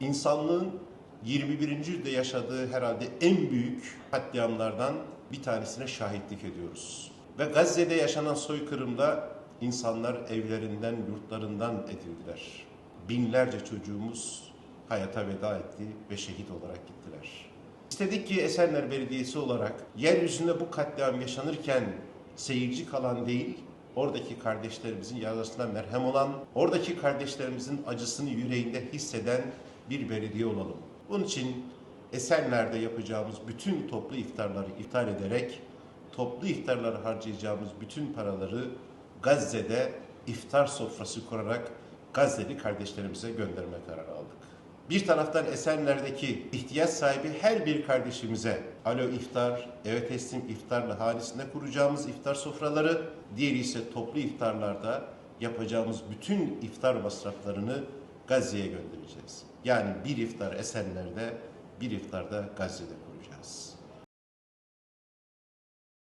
insanlığın 21. yüzyılda yaşadığı herhalde en büyük katliamlardan bir tanesine şahitlik ediyoruz. Ve Gazze'de yaşanan soykırımda insanlar evlerinden, yurtlarından edildiler. Binlerce çocuğumuz hayata veda etti ve şehit olarak gittiler. İstedik ki Esenler Belediyesi olarak yeryüzünde bu katliam yaşanırken seyirci kalan değil, oradaki kardeşlerimizin yarasına merhem olan, oradaki kardeşlerimizin acısını yüreğinde hisseden bir belediye olalım. Bunun için Esenler'de yapacağımız bütün toplu iftarları iptal ederek toplu iftarlara harcayacağımız bütün paraları Gazze'de iftar sofrası kurarak Gazze'li kardeşlerimize gönderme kararı aldık. Bir taraftan Esenler'deki ihtiyaç sahibi her bir kardeşimize Alo İftar, Eve Teslim İftar'la hanesinde kuracağımız iftar sofraları, diğeri ise toplu iftarlarda yapacağımız bütün iftar masraflarını Gazze'ye göndereceğiz. Yani bir iftar Esenler'de, bir iftar da Gazze'de kuracağız.